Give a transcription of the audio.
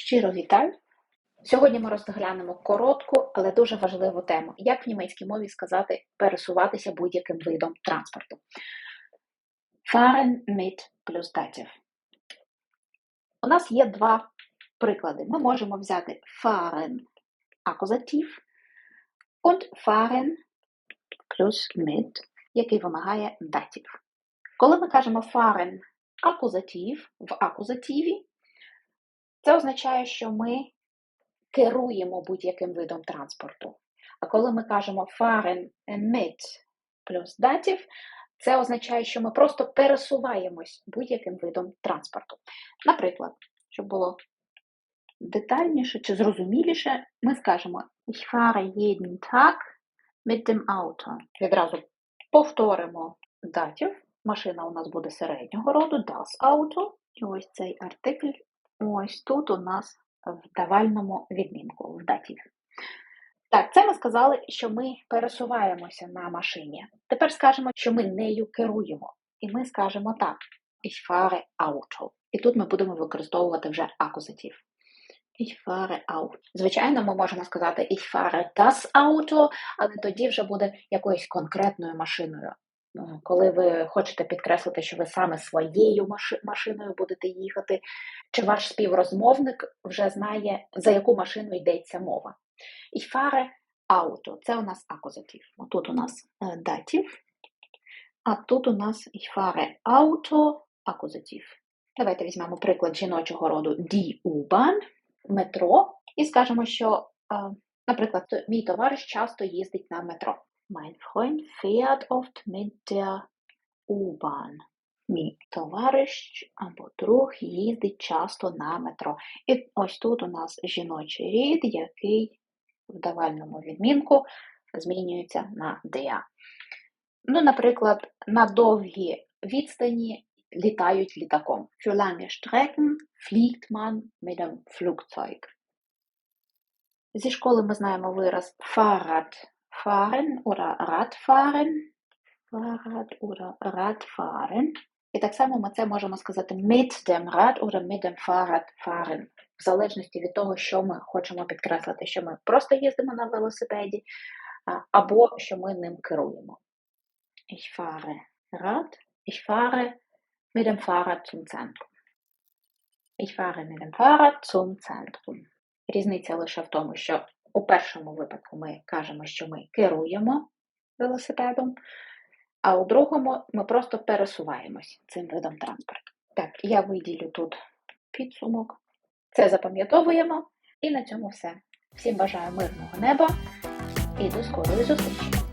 Щиро вітаю! Сьогодні ми розглянемо коротку, але дуже важливу тему, як в німецькій мові сказати пересуватися будь-яким видом транспорту. Fahren mit плюс датів. У нас є два приклади. Ми можемо взяти fahren акузатив und fahren плюс mit, який вимагає датів. Коли ми кажемо fahren акузатив в акузативі, це означає, що ми керуємо будь-яким видом транспорту. А коли ми кажемо fahren mit плюс датів, це означає, що ми просто пересуваємось будь-яким видом транспорту. Наприклад, щоб було детальніше чи зрозуміліше, ми скажемо Ich fahre jeden Tag mit dem Auto. Відразу повторимо датів. Машина у нас буде середнього роду, das Auto. І ось цей артикль ось тут у нас в давальному відмінку, в датів. Так, це ми сказали, що ми пересуваємося на машині. Тепер скажемо, що ми нею керуємо. І ми скажемо так: Ich fahre Auto. І тут ми будемо використовувати вже акузатив. Ich fahre Auto. Звичайно, ми можемо сказати Ich fahre das Auto, але тоді вже буде якоюсь конкретною машиною. Ну, Коли ви хочете підкреслити, що ви саме своєю машиною будете їхати, чи ваш співрозмовник вже знає, за яку машину йдеться мова. Ich fahre Auto. Це у нас акузатив. Тут у нас е, датів, а тут у нас ich fahre Auto акузатив. Давайте візьмемо приклад жіночого роду die U-Bahn, метро, і скажемо, що, е, наприклад, мій товариш часто їздить на метро. Mein Freund fährt oft mit der U-Bahn. Мій товариш або друг їздить часто на метро. І ось тут у нас жіночий рід, який в давальному відмінку змінюється на der. Ну, наприклад, на довгі відстані літають літаком. Für lange Strecken fliegt man mit dem Flugzeug. Зі школи ми знаємо вираз Fahrrad fahren oder Radfahren. Fahrrad oder Radfahren. І так само ми це можемо сказати mit dem Rad oder mit dem Fahrrad fahren. В залежності від того, що ми хочемо підкреслити, що ми просто їздимо на велосипеді, або що ми ним керуємо. Ich fahre Rad. Ich fahre mit dem Fahrrad zum Zentrum. Ich fahre mit dem Fahrrad zum Zentrum. Різниця лише в тому, що у першому випадку ми кажемо, що ми керуємо велосипедом, а у другому ми просто пересуваємось цим видом транспорту. Так, я виділю тут підсумок. Це запам'ятовуємо. І на цьому все. Всім бажаю мирного неба і до скорої зустрічі!